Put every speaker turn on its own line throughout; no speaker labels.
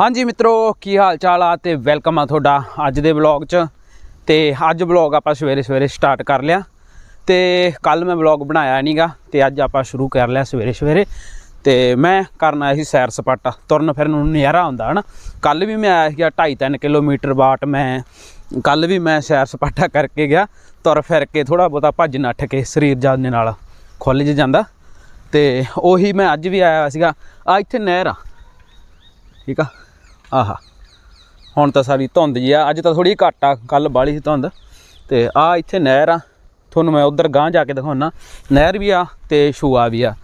ਹਾਂਜੀ ਮਿੱਤਰੋ, ਕੀ ਹਾਲ ਚਾਲ ਆ ਤੇ ਵੈਲਕਮ ਆ ਤੁਹਾਡਾ ਅੱਜ ਦੇ ਵਲੌਗ 'ਚ। ਤੇ ਅੱਜ ਵਲੌਗ ਆਪਾਂ ਸਵੇਰੇ ਸਵੇਰੇ ਸਟਾਰਟ ਕਰ ਲਿਆ। ਤੇ ਕੱਲ ਮੈਂ ਵਲੌਗ ਬਣਾਇਆ ਨਹੀਂਗਾ ਤੇ ਅੱਜ ਆਪਾਂ ਸ਼ੁਰੂ ਕਰ ਲਿਆ ਸਵੇਰੇ ਸਵੇਰੇ। ਤੇ ਮੈਂ ਕਰਨ ਆਇਆ ਸੀ ਸੈਰ ਸਪਾਟਾ, ਤੁਰਨ ਫਿਰਨ ਨੂੰ ਨਜ਼ਾਰਾ ਆਉਂਦਾ, ਹਨਾ। ਕੱਲ ਵੀ ਮੈਂ ਆਇਆ ਸੀਗਾ 2.5 ਕਿਲੋਮੀਟਰ ਬਾਟ ਮੈਂ। ਕੱਲ ਵੀ ਮੈਂ ਸੈਰ ਸਪਾਟਾ ਕਰਕੇ ਗਿਆ, ਤੁਰ ਫਿਰ ਕੇ ਥੋੜਾ ਬਹੁਤਾ ਭੱਜ ਨੱਠ ਕੇ ਸਰੀਰ ਜਾਨ ਦੇ ਨਾਲ ਖੁੱਲ ਜ ਜਾਂਦਾ। ਤੇ ਉਹੀ ਮੈਂ ਅੱਜ ਵੀ ਆਇਆ ਸੀਗਾ। ਆ ਇੱਥੇ ਨਹਿਰ ਆ। ਠੀਕ ਆ। ਆਹਾ। ਹੁਣ ਤਾਂ ਸਾਰੀ ਧੁੰਦ ਜੀ ਆ। ਅੱਜ ਤਾਂ ਥੋੜੀ ਘੱਟ ਆ। ਕੱਲ ਬਾਲੀ ਸੀ ਧੁੰਦ। ਤੇ ਆ ਇੱਥੇ ਨਹਿਰ ਆ। ਤੁਹਾਨੂੰ ਮੈਂ ਉਧਰ ਗਾਂ ਜਾ ਕੇ ਦਿਖਾਉਣਾ ਨਹਿਰ ਵੀ ਆ ਤੇ ਸ਼ੂਆ ਵੀ ਆ।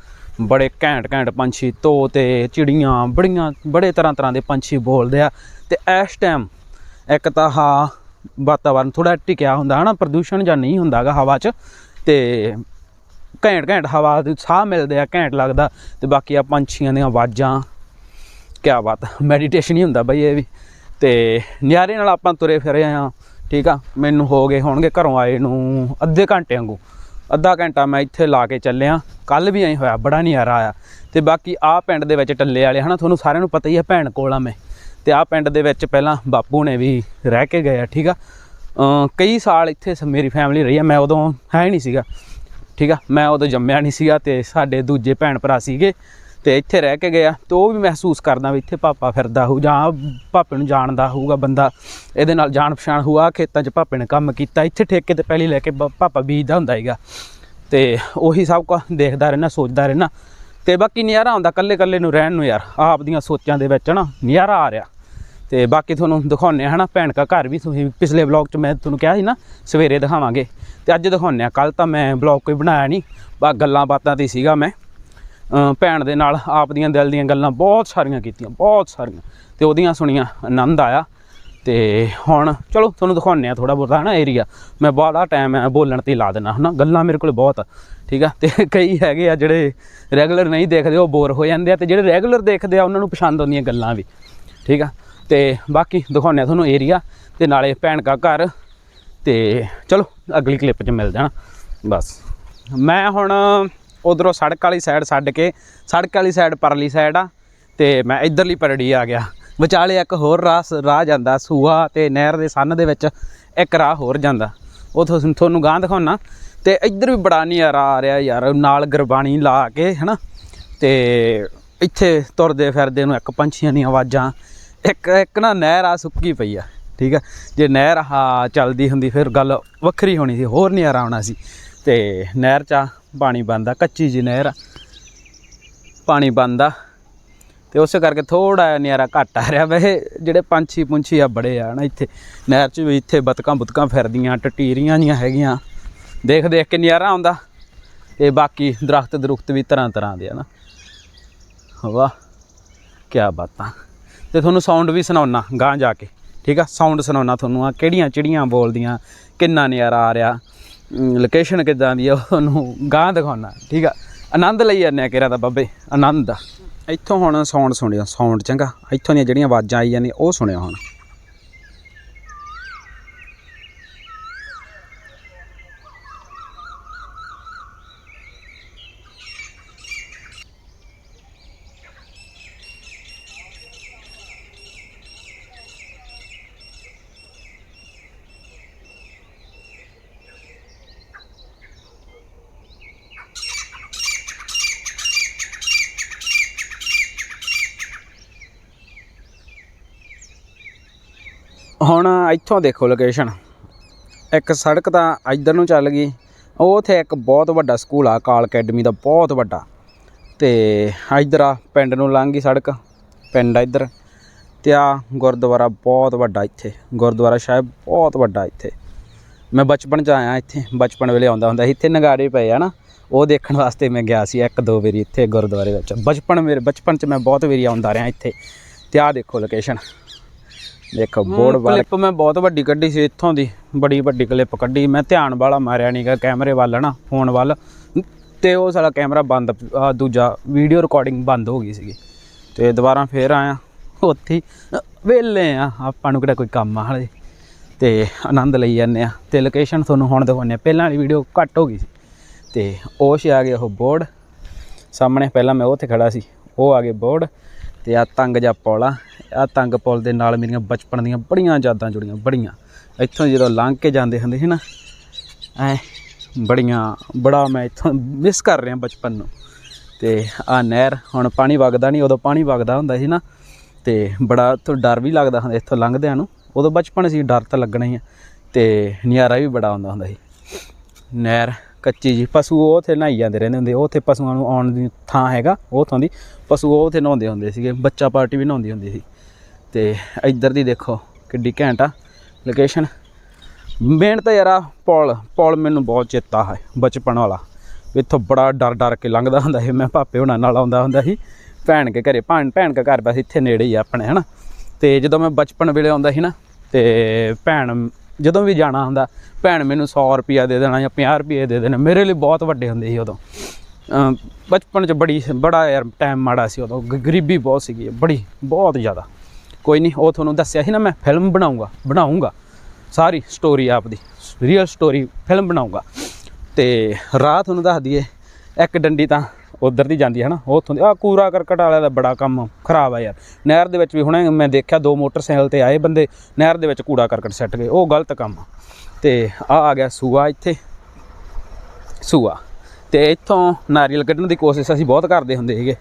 ਬੜੇ ਘੈਂਟ ਘੈਂਟ ਪੰਛੀ ਤੋਤੇ ਚਿੜੀਆਂ, ਬੜੀਆਂ, ਬੜੇ ਤਰ੍ਹਾਂ ਤਰ੍ਹਾਂ ਦੇ ਪੰਛੀ ਬੋਲਦੇ ਆ। ਤੇ ਇਸ ਟਾਈਮ ਇੱਕ ਤਾਂ ਹਾਂ, ਵਾਤਾਵਰਨ ਥੋੜਾ ਟਿਕਿਆ ਹੁੰਦਾ ਹਨਾ। ਪ੍ਰਦੂਸ਼ਣ ਜਾਂ ਨਹੀਂ ਹੁੰਦਾਗਾ ਹਵਾ 'ਚ। ਤੇ ਘੈਂਟ ਘੈਂਟ ਹਵਾ ਦੇ ਸਾਹ ਮਿਲਦੇ ਆ, ਘੈਂਟ ਲੱਗਦਾ। ਤੇ ਬਾਕੀ ਆ ਪੰਛੀਆਂ ਦੀਆਂ ਆਵਾਜ਼ਾਂ। ਕਿਆ ਬਾਤ ਮੈਡੀਟੇਸ਼ਨ ਹੀ ਹੁੰਦਾ ਬਈ ਇਹ ਵੀ। ਤੇ ਨਿਆਰੇ ਨਾਲ ਆਪਾਂ ਤੁਰੇ ਫਿਰੇ ਆ, ਠੀਕ ਆ? ਮੈਨੂੰ ਹੋ ਗਏ ਹੋਣਗੇ ਘਰੋਂ ਆਏ ਨੂੰ ਅੱਧੇ ਘੰਟੇ ਵਾਂਗੂ। ਅੱਧਾ ਘੰਟਾ ਮੈਂ ਇੱਥੇ ਲਾ ਕੇ ਚੱਲਿਆ। ਕੱਲ ਵੀ ਐਂ ਹੋਇਆ, ਬੜਾ ਨਿਆਰਾ ਆਇਆ। ਤੇ ਬਾਕੀ ਆ ਪਿੰਡ ਦੇ ਵਿੱਚ ਟੱਲੇ ਵਾਲੇ, ਹਨਾ? ਤੁਹਾਨੂੰ ਸਾਰਿਆਂ ਨੂੰ ਪਤਾ ਹੀ ਹੈ ਭੈਣ ਕੋਲ ਆ ਮੈਂ। ਤੇ ਆ ਪਿੰਡ ਦੇ ਵਿੱਚ ਪਹਿਲਾਂ ਬਾਪੂ ਨੇ ਵੀ ਰਹਿ ਕੇ ਗਏ ਆ, ਠੀਕ ਆ? ਕਈ ਸਾਲ ਇੱਥੇ ਸ- ਮੇਰੀ ਫੈਮਿਲੀ ਰਹੀ ਆ, ਮੈਂ ਉਦੋਂ ਹੈ ਹੀ ਨਹੀਂ ਸੀਗਾ, ਠੀਕ ਆ? ਮੈਂ ਉਦੋਂ ਜੰਮਿਆ ਨਹੀਂ ਸੀਗਾ ਤੇ ਸਾਡੇ ਦੂਜੇ ਭੈਣ ਭਰਾ ਸੀਗੇ। ਤੇ ਇੱਥੇ ਰਹਿ ਕੇ ਗਿਆ ਤੇ ਉਹ ਵੀ ਮਹਿਸੂਸ ਕਰਦਾ ਵੀ ਇੱਥੇ ਪਾਪਾ ਫਿਰਦਾ ਹੋਊ ਜਾਂ ਪਾਪੇ ਨੂੰ ਜਾਣਦਾ ਹੋਊਗਾ ਬੰਦਾ। ਇਹਦੇ ਨਾਲ ਜਾਣ ਪਛਾਣ ਹੋਊਗਾ ਖੇਤਾਂ 'ਚ ਪਾਪੇ ਨੇ ਕੰਮ ਕੀਤਾ, ਇੱਥੇ ਠੇਕੇ ਤੇ ਪਹਿਲੀ ਲੈ ਕੇ ਬ- ਪਾਪਾ ਬੀਜਦਾ ਹੁੰਦਾ ਹੈਗਾ ਤੇ ਉਹੀ ਸਭ ਕੁਝ ਦੇਖਦਾ ਰਹਿਣਾ ਸੋਚਦਾ ਰਹਿਣਾ ਤੇ ਬਾਕੀ ਨਜ਼ਾਰਾ ਆਉਂਦਾ ਕੱਲੇ ਕੱਲੇ ਨੂੰ ਰਹਿਣ ਨੂੰ ਯਾਰ, ਆਪ ਦੀਆਂ ਸੋਚਾਂ ਦੇ ਵਿੱਚ ਨਾ ਨਜ਼ਾਰਾ ਆ ਰਿਹਾ। ਤੇ ਬਾਕੀ ਤੁਹਾਨੂੰ ਦਿਖਾਉਂਦੇ ਆ ਹਨਾ, ਭੈਣ ਕਾ ਘਰ ਵੀ ਤੁਸੀਂ ਪਿਛਲੇ ਵਲੌਗ 'ਚ ਮੈਂ ਤੁਹਾਨੂੰ ਕਿਹਾ ਸੀ ਨਾ, ਸਵੇਰੇ ਦਿਖਾਵਾਂਗੇ। ਤੇ ਅੱਜ ਦਿਖਾਉਂਦੇ ਆ ਕੱਲ ਤਾਂ ਮੈਂ ਵਲੌਗ ਕੋਈ ਬਣਾਇਆ ਨਹੀਂ ਬਾ ਗੱਲਾਂ ਬਾਤਾਂ ਤੇ ਸੀਗਾ ਮੈਂ। ਭੈਣ ਦੇ ਨਾਲ ਆਪ ਦੀਆਂ ਦਿਲ ਦੀਆਂ ਗੱਲਾਂ ਬਹੁਤ ਸਾਰੀਆਂ ਕੀਤੀਆਂ, ਬਹੁਤ ਸਾਰੀਆਂ। ਤੇ ਉਹਦੀਆਂ ਸੁਣੀਆਂ ਆਨੰਦ ਆਇਆ। ਤੇ ਹੁਣ ਚਲੋ ਤੁਹਾਨੂੰ ਦਿਖਾਉਂਦੇ ਆ ਥੋੜਾ ਬਹੁਤਾ, ਹਨਾ ਏਰੀਆ ਮੈਂ ਬਾਹਲਾ ਟਾਈਮ ਹੈ ਬੋਲਣ ਤੇ ਹੀ ਲਾ ਦੇਣਾ ਹਨਾ। ਗੱਲਾਂ ਮੇਰੇ ਕੋਲ ਬਹੁਤ ਆ, ਠੀਕ ਆ? ਤੇ ਕਈ ਹੈਗੇ ਆ ਜਿਹੜੇ ਰੈਗੂਲਰ ਨਹੀਂ ਦੇਖਦੇ, ਉਹ ਬੋਰ ਹੋ ਜਾਂਦੇ ਆ। ਤੇ ਜਿਹੜੇ ਰੈਗੂਲਰ ਦੇਖਦੇ ਆ, ਉਹਨਾਂ ਨੂੰ ਪਸੰਦ ਆਉਂਦੀਆਂ ਗੱਲਾਂ ਵੀ, ਠੀਕ ਆ? ਤੇ ਬਾਕੀ ਦਿਖਾਉਂਦੇ ਆ ਤੁਹਾਨੂੰ ਏਰੀਆ ਤੇ ਨਾਲੇ ਭੈਣ ਕਾ ਘਰ। ਤੇ ਚਲੋ, ਅਗਲੀ ਕਲਿੱਪ 'ਚ ਮਿਲ ਜਾਣਾ ਬਸ। ਮੈਂ ਹੁਣ ਉਧਰੋਂ ਸੜਕ ਵਾਲੀ ਸਾਈਡ ਛੱਡ ਕੇ, ਸੜਕ ਵਾਲੀ ਸਾਈਡ ਪਰਲੀ ਸਾਈਡ ਆ, ਤੇ ਮੈਂ ਇਧਰਲੀ ਪਰੜੀ ਆ ਗਿਆ। ਵਿਚਾਲੇ ਇੱਕ ਹੋਰ ਰਾਹ ਰਾਹ ਜਾਂਦਾ ਸੂਆ ਤੇ ਨਹਿਰ ਦੇ ਸੰਨ ਦੇ ਵਿੱਚ ਇੱਕ ਰਾਹ ਹੋਰ ਜਾਂਦਾ। ਉਹ ਤੁਹਾਨੂੰ ਤੁਹਾਨੂੰ ਗਾਂ ਦਿਖਾਉਣਾ ਤੇ ਇੱਧਰ ਵੀ ਬੜਾ ਨਜ਼ਾਰਾ ਆ ਰਿਹਾ ਯਾਰ, ਨਾਲ ਗੁਰਬਾਣੀ ਲਾ ਕੇ, ਹਨਾ? ਤੇ ਇੱਥੇ ਤੁਰਦੇ ਫਿਰਦੇ ਨੂੰ ਇੱਕ ਪੰਛੀਆਂ ਦੀਆਂ ਆਵਾਜ਼ਾਂ। ਇੱਕ ਇੱਕ ਨਾ ਨਹਿਰ ਆ ਸੁੱਕੀ ਪਈ ਆ, ਠੀਕ ਆ? ਜੇ ਨਹਿਰ ਆ ਚੱਲਦੀ ਹੁੰਦੀ, ਫਿਰ ਗੱਲ ਵੱਖਰੀ ਹੋਣੀ ਸੀ, ਹੋਰ ਨਜ਼ਾਰਾ ਆਉਣਾ ਸੀ। ਤੇ ਨਹਿਰ 'ਚ ਆ, ਪਾਣੀ ਬੰਦਾ ਕੱਚੀ ਜੀ ਨਹਿਰ ਆ। ਪਾਣੀ ਬੰਦਾ ਤੇ ਉਸੇ ਕਰਕੇ ਥੋੜਾ ਜਿਹਾ ਨਜ਼ਾਰਾ ਘੱਟ ਆ ਰਿਹਾ। ਵੈਸੇ ਜਿਹੜੇ ਪੰਛੀ ਪੁੰਛੀ ਆ ਬੜੇ ਆ ਨਾ ਇੱਥੇ। ਨਹਿਰ 'ਚ ਵੀ ਇੱਥੇ ਬਤਕਾਂ ਬੁਤਕਾਂ ਫਿਰਦੀਆਂ, ਟਟੀਰੀਆਂ ਜੀਆਂ ਹੈਗੀਆਂ। ਦੇਖ ਦੇਖ ਕੇ ਨਜ਼ਾਰਾ ਆਉਂਦਾ। ਤੇ ਬਾਕੀ ਦਰਖਤ ਦਰੁਖਤ ਵੀ ਤਰ੍ਹਾਂ ਤਰ੍ਹਾਂ ਦੇ ਆ ਨਾ। ਵਾਹ ਕੀ ਬਾਤਾਂ। ਤੇ ਤੁਹਾਨੂੰ ਸਾਊਂਡ ਵੀ ਸੁਣਾਉਣਾ ਗਾਂ ਜਾ ਕੇ। ਠੀਕ ਆ? ਸਾਊਂਡ ਸੁਣਾਉਣਾ ਤੁਹਾਨੂੰ ਆ ਕਿਹੜੀਆਂ ਚਿੜੀਆਂ ਬੋਲਦੀਆਂ, ਕਿੰਨਾ ਨਜ਼ਾਰਾ ਆ ਰਿਹਾ। ਲੋਕੇਸ਼ਨ ਕਿੱਦਾਂ ਦੀ ਆ, ਉਹਨੂੰ ਗਾਂ ਦਿਖਾਉਣਾ। ਠੀਕ ਆ? ਆਨੰਦ ਲਈ ਜਾਂਦੇ ਆ ਕਿਰਾ ਦਾ ਬਾਬੇ? ਆਨੰਦ ਇੱਥੋਂ ਹੁਣ ਸਾਊਂਡ ਸੁਣਿਓ ਸਾਊਂਡ ਚੰਗਾ। ਇੱਥੋਂ ਦੀਆਂ ਜਿਹੜੀਆਂ ਆਵਾਜ਼ਾਂ ਆਈ ਜਾਂਦੀਆਂ ਉਹ ਸੁਣਿਆ ਹੁਣ। ਹੁਣ ਇੱਥੋਂ ਦੇਖੋ ਲੋਕੇਸ਼ਨ ਇੱਕ ਸੜਕ ਤਾਂ ਇੱਧਰ ਨੂੰ ਚੱਲ ਗਈ। ਉਹ ਉੱਥੇ ਇੱਕ ਬਹੁਤ ਵੱਡਾ ਸਕੂਲ ਆ, ਕਾਲ ਅਕੈਡਮੀ ਦਾ ਬਹੁਤ ਵੱਡਾ। ਤੇ ਇੱਧਰ ਆ, ਪਿੰਡ ਨੂੰ ਲੰਘ ਗਈ ਸੜਕ। ਪਿੰਡ ਆ ਇੱਧਰ। ਤੇ ਆ ਗੁਰਦੁਆਰਾ ਬਹੁਤ ਵੱਡਾ ਇੱਥੇ। ਗੁਰਦੁਆਰਾ ਸਾਹਿਬ ਬਹੁਤ ਵੱਡਾ ਇੱਥੇ। ਮੈਂ ਬਚਪਨ ਚ ਆਇਆ ਇੱਥੇ, ਬਚਪਨ ਵੇਲੇ ਆਉਂਦਾ ਹੁੰਦਾ ਸੀ। ਇੱਥੇ ਨਗਾਰੇ ਪਏ ਆ ਨਾ, ਉਹ ਦੇਖਣ ਵਾਸਤੇ ਮੈਂ ਗਿਆ ਸੀ ਇੱਕ ਦੋ ਵਾਰੀ ਇੱਥੇ ਗੁਰਦੁਆਰੇ ਵਿੱਚ। ਬਚਪਨ ਮੇਰੇ, ਬਚਪਨ ਚ ਮੈਂ ਬਹੁਤ ਵਾਰੀ ਆਉਂਦਾ ਰਿਹਾ ਇੱਥੇ। ਤੇ ਆਹ ਦੇਖੋ ਲੋਕੇਸ਼ਨ ਦੇਖੋ ਬੋਰਡ ਵਾਲਾ ਕਲਿੱਪ ਮੈਂ ਬਹੁਤ ਵੱਡੀ ਕੱਢੀ ਸੀ ਇੱਥੋਂ ਦੀ ਬੜੀ ਵੱਡੀ ਕਲਿੱਪ ਕੱਢੀ। ਮੈਂ ਧਿਆਨ ਵਾਲਾ ਮਾਰਿਆ ਨਹੀਂਗਾ ਕੈਮਰੇ ਵੱਲ ਨਾ ਫੋਨ ਵੱਲ। ਤੇ ਉਹ ਸਾਲਾ ਕੈਮਰਾ ਬੰਦ ਦੂਜਾ ਵੀਡੀਓ ਰਿਕਾਰਡਿੰਗ ਬੰਦ ਹੋ ਗਈ ਸੀਗੀ। ਤੇ ਦੁਬਾਰਾ ਫੇਰ ਆਇਆ ਉੱਥੇ ਹੀ ਵਿਹਲੇ ਆ ਆਪਾਂ ਨੂੰ ਕਿਹੜਾ ਕੋਈ ਕੰਮ ਆ ਹਲੇ। ਤੇ ਆਨੰਦ ਲਈ ਜਾਂਦੇ ਆ। ਤੇ ਲੋਕੇਸ਼ਨ ਤੁਹਾਨੂੰ ਹੁਣ ਦਿਖਾਉਂਦੇ ਆ। ਪਹਿਲਾਂ ਵਾਲੀ ਵੀਡੀਓ ਘੱਟ ਹੋ ਗਈ ਸੀ। ਤੇ ਉਹ ਆ ਗਿਆ ਉਹ ਬੋਰਡ। ਸਾਹਮਣੇ ਪਹਿਲਾਂ ਮੈਂ ਉੱਥੇ ਖੜਾ ਸੀ। ਉਹ ਆ ਗਏ ਬੋਰਡ। ਤੇ ਆ ਤੰਗ ਜਾ ਪੁਲ ਆ। ਆ ਤੰਗ ਪੁਲ ਦੇ ਨਾਲ ਮੇਰੀਆਂ ਬਚਪਨ ਦੀਆਂ ਬੜੀਆਂ ਯਾਦਾਂ ਜੁੜੀਆਂ, ਬੜੀਆਂ। ਇੱਥੋਂ ਜਦੋਂ ਲੰਘ ਕੇ ਜਾਂਦੇ ਹੁੰਦੇ ਸੀ ਨਾ, ਐ ਬੜੀਆਂ, ਬੜਾ ਮੈਂ ਇੱਥੋਂ ਮਿਸ ਕਰ ਰਿਹਾ ਬਚਪਨ ਨੂੰ। ਤੇ ਆ ਨਹਿਰ ਹੁਣ ਪਾਣੀ ਵਗਦਾ ਨਹੀਂ, ਉਦੋਂ ਪਾਣੀ ਵਗਦਾ ਹੁੰਦਾ ਸੀ ਨਾ, ਤੇ ਬੜਾ ਤੋਂ ਡਰ ਵੀ ਲੱਗਦਾ ਹੁੰਦਾ, ਇੱਥੋਂ ਲੰਘਦਿਆਂ ਨੂੰ। ਉਦੋਂ ਬਚਪਨ ਸੀ, ਡਰ ਤਾਂ ਲੱਗਣਾ ਹੀ ਆ। ਤੇ ਨਜ਼ਾਰਾ ਵੀ ਬੜਾ ਆਉਂਦਾ ਹੁੰਦਾ ਸੀ। ਨਹਿਰ ਕੱਚੀ ਜੀ ਪਸ਼ੂ ਉਹ ਉੱਥੇ ਨਹਾਈ ਜਾਂਦੇ ਰਹਿੰਦੇ ਹੁੰਦੇ। ਉਹ ਉੱਥੇ ਪਸ਼ੂਆਂ ਨੂੰ ਆਉਣ ਦੀ ਥਾਂ ਹੈਗਾ, ਉਹ ਥਾਂ ਦੀ। ਪਸ਼ੂ ਉਹ ਉੱਥੇ ਨਹਾਉਂਦੇ ਹੁੰਦੇ ਸੀਗੇ। ਬੱਚਾ ਪਾਰਟੀ ਵੀ ਨਹਾਉਂਦੀ ਹੁੰਦੀ ਸੀ। ਤੇ ਇੱਧਰ ਦੀ ਦੇਖੋ ਕਿੱਡੀ ਘੈਂਟ ਆ ਲੋਕੇਸ਼ਨ ਮੇਨ ਤਾਂ ਯਾਰਾ ਪੌਲ। ਪੌਲ ਮੈਨੂੰ ਬਹੁਤ ਚੇਤਾ ਹੈ, ਬਚਪਨ ਵਾਲਾ। ਇੱਥੋਂ ਬੜਾ ਡਰ ਡਰ ਕੇ ਲੰਘਦਾ ਹੁੰਦਾ ਸੀ। ਮੈਂ ਭਾਪੇ ਹੁਣਾਂ ਨਾਲ ਆਉਂਦਾ ਹੁੰਦਾ ਸੀ। ਭੈਣ ਕੇ ਘਰੇ, ਭੈਣ ਭੈਣ ਕੇ ਘਰ ਬਸ ਇੱਥੇ ਨੇੜੇ ਹੀ ਆ ਆਪਣੇ, ਹਨਾ। ਤੇ ਜਦੋਂ ਮੈਂ ਬਚਪਨ ਵੇਲੇ ਆਉਂਦਾ ਸੀ ਨਾ, ਤੇ ਭੈਣ ਜਦੋਂ ਵੀ ਜਾਣਾ ਹੁੰਦਾ, ਭੈਣ ਮੈਨੂੰ 100 ਰੁਪਿਆ ਦੇ ਦੇਣਾ ਜਾਂ 50 ਰੁਪਏ ਦੇ ਦੇਣਾ, ਮੇਰੇ ਲਈ ਬਹੁਤ ਵੱਡੇ ਹੁੰਦੇ ਸੀ ਉਦੋਂ। ਬਚਪਨ 'ਚ ਬੜੀ, ਬੜਾ ਯਾਰ ਟਾਈਮ ਮਾੜਾ ਸੀ ਉਦੋਂ ਗਰੀਬੀ ਬਹੁਤ ਸੀਗੀ, ਬੜੀ, ਬਹੁਤ ਜ਼ਿਆਦਾ। ਕੋਈ ਨਹੀਂ ਉਹ ਤੁਹਾਨੂੰ ਦੱਸਿਆ ਸੀ ਨਾ ਮੈਂ ਫਿਲਮ ਬਣਾਉਂਗਾ ਬਣਾਉਂਗਾ ਸਾਰੀ ਸਟੋਰੀ ਆਪ ਦੀ ਰੀਅਲ ਸਟੋਰੀ ਫਿਲਮ ਬਣਾਉਂਗਾ ਤੇ ਰਾਹ ਤੁਹਾਨੂੰ ਦੱਸ ਦਈਏ, ਇੱਕ ਡੰਡੀ ਤਾਂ ਉਧਰ ਦੀ ਜਾਂਦੀ ਹੈ ਨਾ ਉੱਥੋਂ ਦੀ ਆ ਕੂੜਾ ਕਰਕਟ ਵਾਲਿਆਂ ਦਾ ਬੜਾ ਕੰਮ ਖਰਾਬ ਆ ਯਾਰ। ਨਹਿਰ ਦੇ ਵਿੱਚ ਵੀ ਹੁਣੇ ਮੈਂ ਦੇਖਿਆ ਦੋ ਮੋਟਰਸਾਈਕਲ ਤੇ ਆਏ ਬੰਦੇ, ਨਹਿਰ ਦੇ ਵਿੱਚ ਕੂੜਾ ਕਰਕਟ ਸੱਟ ਗਏ, ਉਹ ਗਲਤ ਕੰਮ ਆ। ਤੇ ਆ ਆ ਗਿਆ ਸੂਆ ਇੱਥੇ, ਸੂਆ। ਤੇ ਇੱਥੋਂ ਨਾਰੀਅਲ ਕੱਢਣ ਦੀ ਕੋਸ਼ਿਸ਼ ਅਸੀਂ ਬਹੁਤ ਕਰਦੇ ਹੁੰਦੇ ਸੀਗੇ,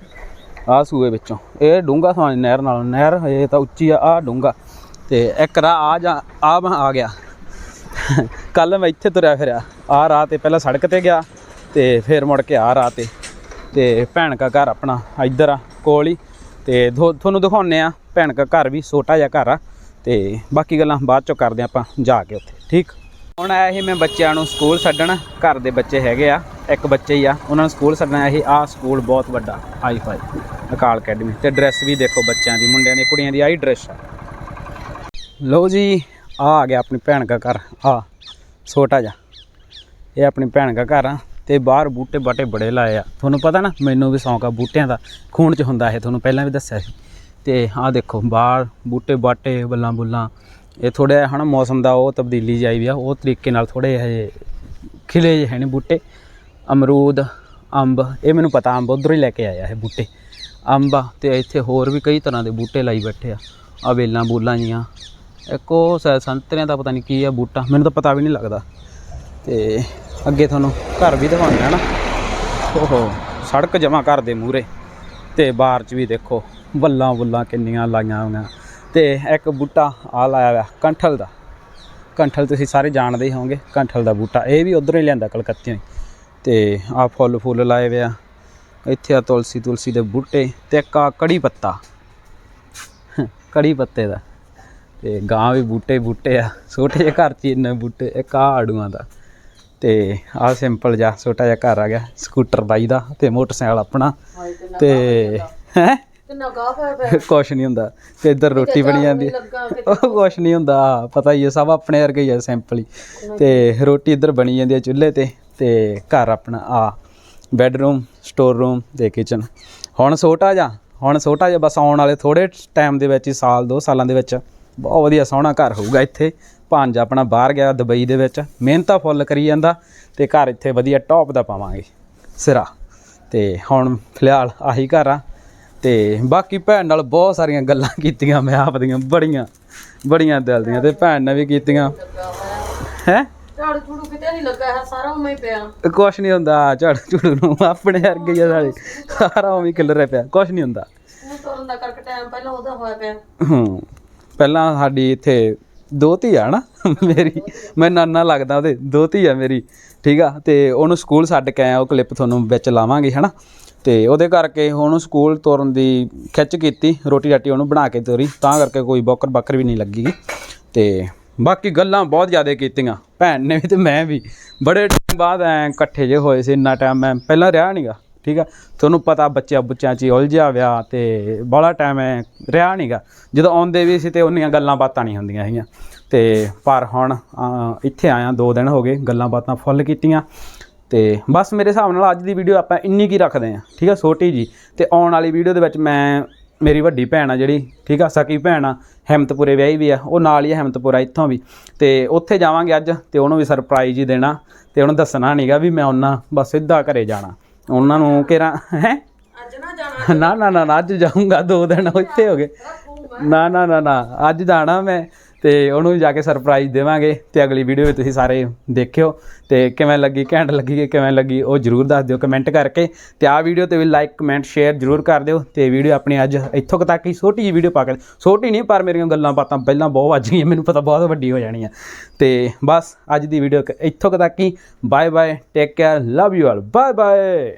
ਆਹ ਸੂਏ ਵਿੱਚੋਂ। ਇਹ ਡੂੰਗਾ ਥਾਂ ਨਹਿਰ ਨਾਲੋਂ, ਨਹਿਰ ਇਹ ਤਾਂ ਉੱਚੀ ਆ ਆ ਡੂੰਗਾ ਤੇ ਇੱਕ ਰਾਹ ਆ ਜਾ ਆ ਮੈਂ ਆ ਗਿਆ। ਕੱਲ ਮੈਂ ਇੱਥੇ ਤੁਰਿਆ ਫਿਰਿਆ ਆ ਰਾਹ ਤੇ ਪਹਿਲਾਂ ਸੜਕ ਤੇ ਗਿਆ, ਤੇ ਫਿਰ ਮੁੜ ਕੇ ਆ ਰਾਹ ਤੇ। ਤੇ ਭੈਣ ਕਾ ਘਰ ਆਪਣਾ ਇੱਧਰ ਆ, ਕੋਲ ਹੀ। ਤੇ ਥੋ- ਤੁਹਾਨੂੰ ਦਿਖਾਉਨੇ ਆ, ਭੈਣ ਕਾ ਘਰ ਵੀ ਛੋਟਾ ਜਿਹਾ ਘਰ ਆ। ਤੇ ਬਾਕੀ ਗੱਲਾਂ ਬਾਅਦ ਚੋਂ ਕਰਦੇ ਆਪਾਂ ਜਾ ਕੇ ਉੱਥੇ, ਠੀਕ? ਹੁਣ ਆਇਆ ਸੀ ਮੈਂ ਬੱਚਿਆਂ ਨੂੰ ਸਕੂਲ ਛੱਡਣ, ਘਰ ਦੇ ਬੱਚੇ ਹੈਗੇ ਆ, ਇੱਕ ਬੱਚੇ ਹੀ ਆ, ਉਹਨਾਂ ਨੂੰ ਸਕੂਲ ਛੱਡਣ ਆਇਆ ਸੀ ਆ ਸਕੂਲ ਬਹੁਤ ਵੱਡਾ ਹਾਈ ਫਾਈ ਅਕਾਲ ਅਕੈਡਮੀ। ਤੇ ਡਰੈਸ ਵੀ ਦੇਖੋ ਬੱਚਿਆਂ ਦੀ, ਮੁੰਡਿਆਂ ਦੀ, ਕੁੜੀਆਂ ਦੀ, ਆਹੀ ਡਰੈਸ ਆ। ਲਓ ਜੀ ਆ ਆ ਗਿਆ ਆਪਣੀ ਭੈਣ ਦਾ ਘਰ ਆ ਛੋਟਾ ਜਿਹਾ। ਇਹ ਆਪਣੀ ਭੈਣ ਦਾ ਘਰ ਆ। ਤੇ ਬਾਹਰ ਬੂਟੇ ਬਾਟੇ ਬੜੇ ਲਾਏ ਆ। ਤੁਹਾਨੂੰ ਪਤਾ ਨਾ, ਮੈਨੂੰ ਵੀ ਸ਼ੌਂਕ ਆ ਬੂਟਿਆਂ ਦਾ। ਖੂਨ ਚ ਹੁੰਦਾ ਇਹ, ਤੁਹਾਨੂੰ ਪਹਿਲਾਂ ਵੀ ਦੱਸਿਆ ਸੀ। ਤੇ ਆਹ ਦੇਖੋ, ਬਾਹਰ ਬੂਟੇ ਬਾਟੇ, ਬੱਲਾਂ ਬੁੱਲਾਂ। ਇਹ ਥੋੜ੍ਹਾ ਜਿਹਾ ਹਨਾ ਮੌਸਮ ਦਾ ਉਹ ਤਬਦੀਲੀ ਜਿਹੀ ਵੀ ਆ। ਉਹ ਤਰੀਕੇ ਨਾਲ ਥੋੜੇ ਜਿਹੇ ਖਿਲੇ ਜਿਹੇ ਹੈ ਨੇ ਬੂਟੇ। ਅਮਰੂਦ, ਅੰਬ, ਇਹ ਮੈਨੂੰ ਪਤਾ, ਅੰਬ ਉਧਰੋਂ ਹੀ ਲੈ ਕੇ ਆਇਆ ਇਹ ਬੂਟੇ। ਅੰਬ ਆ ਤੇ ਇੱਥੇ ਹੋਰ ਵੀ ਕਈ ਤਰ੍ਹਾਂ ਦੇ ਬੂਟੇ ਲਾਈ ਬੈਠੇ ਆ। ਆ ਵੇਲਾਂ ਬੂਲਾਂ ਜੀਆਂ। ਇੱਕ ਉਹ ਸ਼ਾਇਦ ਸੰਤਰਿਆਂ ਦਾ ਪਤਾ ਨਹੀਂ ਕੀ ਆ ਬੂਟਾ, ਮੈਨੂੰ ਤਾਂ ਪਤਾ ਵੀ ਨਹੀਂ ਲੱਗਦਾ। ਤੇ ਅੱਗੇ ਤੁਹਾਨੂੰ ਘਰ ਵੀ ਦਿਖਾਉਂਦੇ ਆ ਨਾ। ਓਹੋ, ਸੜਕ ਜਮਾ ਘਰ ਦੇ ਮੂਹਰੇ। ਤੇ ਬਾਹਰ ਚ ਵੀ ਦੇਖੋ ਬੱਲਾਂ ਬੁੱਲਾਂ ਕਿੰਨੀਆਂ ਲਾਈਆਂ ਹੋਈਆਂ। ਤੇ ਇੱਕ ਬੂਟਾ ਆ ਲਾਇਆ ਹੋਇਆ, ਕੰਠਲ ਦਾ। ਕੰਠਲ ਤੁਸੀਂ ਸਾਰੇ ਜਾਣਦੇ ਹੀ ਹੋਵੋਗੇ, ਕੰਠਲ ਦਾ ਬੂਟਾ। ਇਹ ਵੀ ਉਧਰੋਂ ਹੀ ਲਿਆਂਦਾ ਕਲਕੱਤਿਓਂ ਹੀ। ਤੇ ਆ ਫੁੱਲ ਫੁੱਲ ਲਾਏ ਹੋਏ ਇੱਥੇ ਆ ਤੁਲਸੀ ਤੁਲਸੀ ਦੇ ਬੂਟੇ ਤੇ ਇੱਕ ਆ ਕੜੀ ਪੱਤਾ। ਕੜੀ ਪੱਤੇ ਦਾ। ਤੇ ਗਾਂ ਵੀ ਬੂਟੇ ਬੂਟੇ ਆ। ਛੋਟੇ ਜਿਹੇ ਘਰ 'ਚ ਇੰਨੇ ਬੂਟੇ, ਇੱਕ ਆ ਆੜੂਆਂ ਦਾ। ਤੇ ਆ ਸਿੰਪਲ ਜਿਹਾ ਛੋਟਾ ਜਿਹਾ ਘਰ ਆ ਗਿਆ ਸਕੂਟਰ ਬਾਈ ਦਾ ਤੇ ਮੋਟਰਸਾਈਕਲ ਆਪਣਾ। ਤੇ ਹੈ?
ਕਿੰਨਾ ਗਾਹ ਪਿਆ
ਕੁਛ ਨਹੀਂ ਹੁੰਦਾ। ਤੇ ਇੱਧਰ ਰੋਟੀ ਬਣੀ ਜਾਂਦੀ। ਹੈ ਉਹ ਕੁਛ ਨਹੀਂ ਹੁੰਦਾ। ਪਤਾ ਹੀ ਹੈ ਸਭ ਆਪਣੇ ਵਰਗੇ ਹੀ ਆ ਸਿੰਪਲ ਹੀ। ਤੇ ਰੋਟੀ ਇੱਧਰ ਬਣੀ ਜਾਂਦੀ ਹੈ ਚੁੱਲ੍ਹੇ ਤੇ। ਤੇ ਘਰ ਆਪਣਾ ਆ ਬੈੱਡਰੂਮ ਸਟੋਰ ਰੂਮ ਤੇ ਕਿਚਨ ਹੁਣ ਛੋਟਾ ਜਿਹਾ ਹੁਣ ਛੋਟਾ ਜਿਹਾ ਬਸ ਆਉਣ ਵਾਲੇ ਥੋੜੇ ਟਾਈਮ ਦੇ ਵਿੱਚ ਹੀ ਸਾਲ ਦੋ ਸਾਲਾਂ ਦੇ ਵਿੱਚ ਬਹੁਤ ਵਧੀਆ ਸੋਹਣਾ ਘਰ ਹੋਊਗਾ ਇੱਥੇ। ਭਾਂਜਾ ਆਪਣਾ ਬਾਹਰ ਗਿਆ ਦੁਬਈ ਦੇ ਵਿੱਚ ਮਿਹਨਤਾਂ ਫੁੱਲ ਕਰੀ ਜਾਂਦਾ ਤੇ ਘਰ ਇੱਥੇ ਵਧੀਆ ਟੌਪ ਦਾ ਪਾਵਾਂਗੇ। ਸਿਰਾ। ਤੇ ਹੁਣ ਫਿਲਹਾਲ ਆਹੀ ਘਰ ਆ। ਤੇ ਬਾਕੀ ਭੈਣ ਨਾਲ ਬਹੁਤ ਸਾਰੀਆਂ ਗੱਲਾਂ ਕੀਤੀਆਂ ਮੈਂ ਆਪ ਦੀਆਂ ਬੜੀਆਂ ਬੜੀਆਂ ਦਿਲ ਦੀਆਂ ਤੇ ਭੈਣ ਨੇ ਵੀ ਕੀਤੀਆਂ। ਹੈ?
ਝਾੜੂ ਝੂੜੂ ਕਿਤੇ ਨਹੀਂ ਲੱਗਾ ਹੈ ਸਾਰਾ ਉਵੇਂ ਹੀ ਪਿਆ।
ਕੁਛ ਨਹੀਂ ਹੁੰਦਾ ਝੜ ਝੁੜ ਨੂੰ ਆਪਣੇ ਵਰਗੇ ਹੀ ਆ ਸਾਰੇ ਸਾਰਾ ਉਵੇਂ ਕਿਲਰੇ ਪਿਆ ਕੁਛ ਨਹੀਂ ਹੁੰਦਾ।
ਉਹ ਤੁਰਨ ਦਾ ਕਰਕੇ ਟਾਈਮ ਪਹਿਲਾਂ ਉਹਦਾ ਹੋਇਆ ਪਿਆ।
ਹੂੰ। ਪਹਿਲਾਂ ਸਾਡੀ ਇੱਥੇ ਦੋਤੀ ਆ ਨਾ, ਮੇਰੀ। ਮੈਂ ਨਾਨਾ ਲੱਗਦਾ ਉਹਦੇ ਦੋਤੀ ਆ ਮੇਰੀ, ਠੀਕ ਆ? ਤੇ ਉਹਨੂੰ ਸਕੂਲ ਛੱਡ ਕੇ ਆਇਆ, ਉਹ ਕਲਿੱਪ ਤੁਹਾਨੂੰ ਵਿੱਚ ਲਾਵਾਂਗੇ, ਹਨਾ? ਤੇ ਉਹਦੇ ਕਰਕੇ ਉਹਨੂੰ ਸਕੂਲ ਤੁਰਨ ਦੀ ਖਿੱਚ ਕੀਤੀ, ਰੋਟੀ ਰਾਟੀ ਉਹਨੂੰ ਬਣਾ ਕੇ ਤੋਰੀ, ਤਾਂ ਕਰਕੇ ਕੋਈ ਬੋਕਰ ਬੱਕਰ ਵੀ ਨਹੀਂ ਲੱਗੀ ਗੀ। ਤੇ ਬਾਕੀ ਗੱਲਾਂ ਬਹੁਤ ਜ਼ਿਆਦਾ ਕੀਤੀਆਂ, ਭੈਣ ਨੇ ਵੀ ਤੇ ਮੈਂ ਵੀ। ਬੜੇ ਟਾਈਮ ਬਾਅਦ ਐ ਇਕੱਠੇ ਜੇ ਹੋਏ ਸੀ, ਇੰਨਾ ਟਾਈਮ ਮੈਂ ਪਹਿਲਾਂ ਰਿਹਾ ਨਹੀਂਗਾ ਠੀਕ ਆ? ਤੁਹਾਨੂੰ ਪਤਾ ਬੱਚਿਆਂ ਬੁੱਚਿਆਂ 'ਚ ਹੀ ਉਲਝਿਆ ਵਿਆ ਤੇ ਬੜਾ ਟਾਈਮ ਐ ਰਿਹਾ ਨਹੀਂਗਾ ਜਦੋਂ ਆਉਂਦੇ ਵੀ ਸੀ ਤੇ ਉਹਨੀਆਂ ਗੱਲਾਂ ਬਾਤਾਂ ਨਹੀਂ ਹੁੰਦੀਆਂ ਹੈਗੀਆਂ ਤੇ ਪਰ ਹੁਣ ਇੱਥੇ ਆਇਆ 2 ਦਿਨ ਹੋ ਗਏ, ਗੱਲਾਂ ਬਾਤਾਂ ਫੁੱਲ ਕੀਤੀਆਂ। ਤੇ ਬਸ ਮੇਰੇ ਹਿਸਾਬ ਨਾਲ ਅੱਜ ਦੀ ਵੀਡੀਓ ਆਪਾਂ ਇੰਨੀ ਕੀ ਰੱਖਦੇ ਆ, ਠੀਕ ਆ, ਛੋਟੀ ਜੀ। ਤੇ ਆਉਣ ਵਾਲੀ ਵੀਡੀਓ ਦੇ ਵਿੱਚ ਮੈਂ, ਮੇਰੀ ਵੱਡੀ ਭੈਣ ਆ ਜਿਹੜੀ, ਠੀਕ ਆ, ਸਕੀ ਭੈਣ ਆ, ਹਿੰਮਤਪੁਰੇ ਵਿਆਹੀ ਵੀ ਆ, ਉਹ ਨਾਲ ਹੀ ਆ ਹਿੰਮਤਪੁਰਾ ਇੱਥੋਂ ਵੀ। ਤੇ ਉੱਥੇ ਜਾਵਾਂਗੇ ਅੱਜ ਤੇ ਉਹਨੂੰ ਵੀ ਸਰਪ੍ਰਾਈਜ਼ ਹੀ ਦੇਣਾ ਤੇ ਉਹਨੂੰ ਦੱਸਣਾ ਨਹੀਂਗਾ ਵੀ ਮੈਂ ਉਹਨਾਂ ਬਸ ਸਿੱਧਾ ਘਰੇ ਜਾਣਾ। ਉਹਨਾਂ ਨੂੰ ਕਿਹੜਾ ਹੈ?
ਅੱਜ ਨਾ ਜਾਣਾ
ਨਾ ਨਾ ਨਾ ਅੱਜ ਜਾਊਂਗਾ ਦੋ ਦਿਨ ਉੱਥੇ ਹੋ ਗਏ। ਨਾ ਨਾ ਨਾ ਨਾ ਅੱਜ ਜਾਣਾ ਮੈਂ। ਤੇ ਉਹਨੂੰ ਵੀ ਜਾ ਕੇ ਸਰਪ੍ਰਾਈਜ਼ ਦੇਵਾਂਗੇ ਤੇ ਅਗਲੀ ਵੀਡੀਓ ਵਿੱਚ ਤੁਸੀਂ ਸਾਰੇ ਦੇਖਿਓ ਤੇ ਕਿਵੇਂ ਲੱਗੀ, ਘੈਂਟ ਲੱਗੀ ਕਿਵੇਂ ਲੱਗੀ, ਉਹ ਜਰੂਰ ਦੱਸ ਦਿਓ ਕਮੈਂਟ ਕਰਕੇ ਤੇ ਆਹ ਵੀਡੀਓ ਤੇ ਵੀ ਲਾਈਕ ਕਮੈਂਟ ਸ਼ੇਅਰ ਜਰੂਰ ਕਰ ਦਿਓ ਤੇ ਵੀਡੀਓ ਆਪਣੀ ਅੱਜ ਇੱਥੋਂ ਕੁ ਤੱਕ ਹੀ ਛੋਟੀ ਜਿਹੀ ਵੀਡੀਓ ਪਾ ਕੇ ਛੋਟੀ ਨਹੀਂ, ਪਰ ਮੇਰੀਆਂ ਗੱਲਾਂ ਬਾਤਾਂ ਪਹਿਲਾਂ ਬਹੁਤ ਵੱਜ ਗਈਆਂ, ਮੈਨੂੰ ਪਤਾ ਬਹੁਤ ਵੱਡੀ ਹੋ ਜਾਣੀ ਆ ਤੇ ਬਸ ਅੱਜ ਦੀ ਵੀਡੀਓ ਇੱਥੋਂ ਕੁ ਤੱਕ ਹੀ। Bye bye take care love you all bye bye